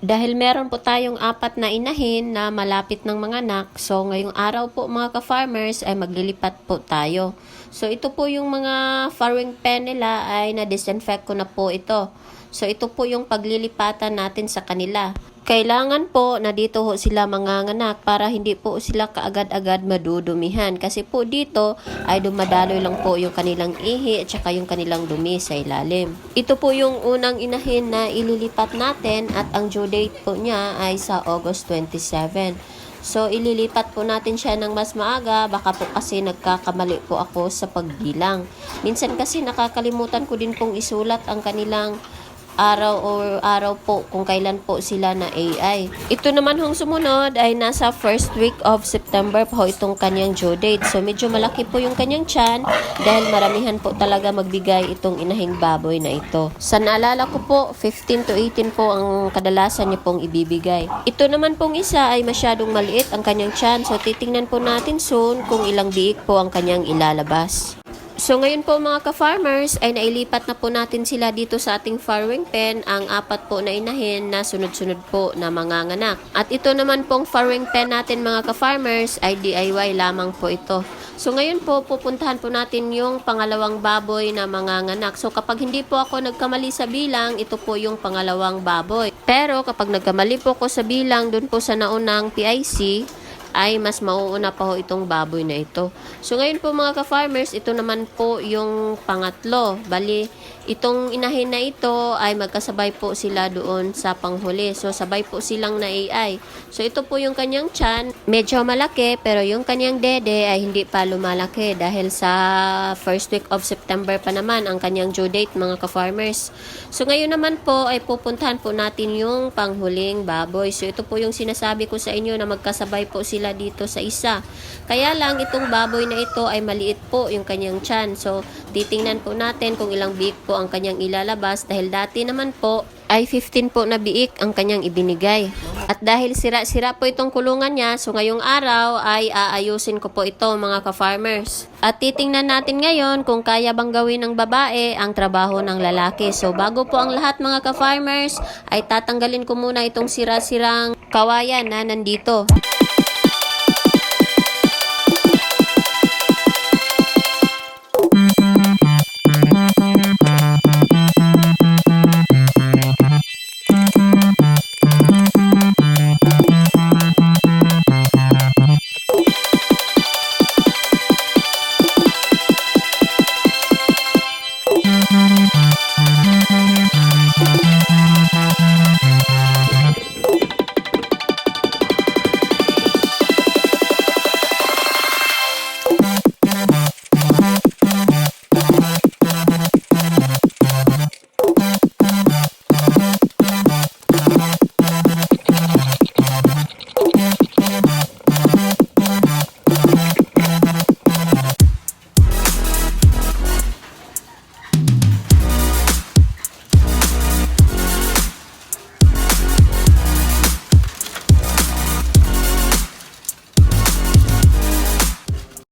Dahil meron po tayong apat na inahin na malapit ng mga anak, so ngayong araw po mga ka-farmers ay maglilipat po tayo. So ito po yung mga farrowing pen nila ay na-disinfect ko na po ito. So ito po yung paglilipatan natin sa kanila. Kailangan po na dito ho sila manganganak para hindi po sila kaagad-agad madudumihan. Kasi po dito ay dumadaloy lang po yung kanilang ihi at saka yung kanilang dumi sa ilalim. Ito po yung unang inahin na ililipat natin at ang due date po niya ay sa August 27. So, ililipat po natin siya ng mas maaga. Baka po kasi nagkakamali po ako sa pagbilang. Minsan kasi nakakalimutan ko din pong isulat ang kanilang araw or araw po kung kailan po sila na AI. Ito naman hong sumunod ay nasa first week of September po itong kanyang due date. So medyo malaki po yung kanyang tiyan dahil maramihan po talaga magbigay itong inahing baboy na ito. Sa naalala ko po, 15 to 18 po ang kadalasan niya pong ibibigay. Ito naman pong isa ay masyadong maliit ang kanyang tiyan. So titingnan po natin soon kung ilang biik po ang kanyang ilalabas. So ngayon po mga ka-farmers ay nailipat na po natin sila dito sa ating farrowing pen ang apat po na inahin na sunod-sunod po na mga nganak. At ito naman pong farrowing pen natin mga ka-farmers ay DIY lamang po ito. So ngayon po pupuntahan po natin yung pangalawang baboy na mga nganak. So kapag hindi po ako nagkamali sa bilang, ito po yung pangalawang baboy. Pero kapag nagkamali po ako sa bilang dun po sa naunang PIC, ay mas mauuna pa ho itong baboy na ito. So ngayon po mga ka-farmers, ito naman po yung pangatlo. Bali, itong inahin na ito ay magkasabay po sila doon sa panghuli. So sabay po silang na AI. So ito po yung kanyang chan, medyo malaki pero yung kanyang dede ay hindi pa lumalaki dahil sa first week of September pa naman ang kanyang due date mga ka-farmers. So ngayon naman po ay pupuntahan po natin yung panghuling baboy. So ito po yung sinasabi ko sa inyo na magkasabay po sila dito sa isa. Kaya lang itong baboy na ito ay maliit po yung kanyang chan. So titingnan po natin kung ilang biik po ang kanyang ilalabas dahil dati naman po ay 15 po na biik ang kanyang ibinigay. At dahil sira-sira po itong kulungan niya, so ngayong araw ay aayusin ko po ito mga ka-farmers. At titingnan natin ngayon kung kaya bang gawin ng babae ang trabaho ng lalaki. So bago po ang lahat mga ka-farmers, ay tatanggalin ko muna itong sira-sirang kawayan na nandito.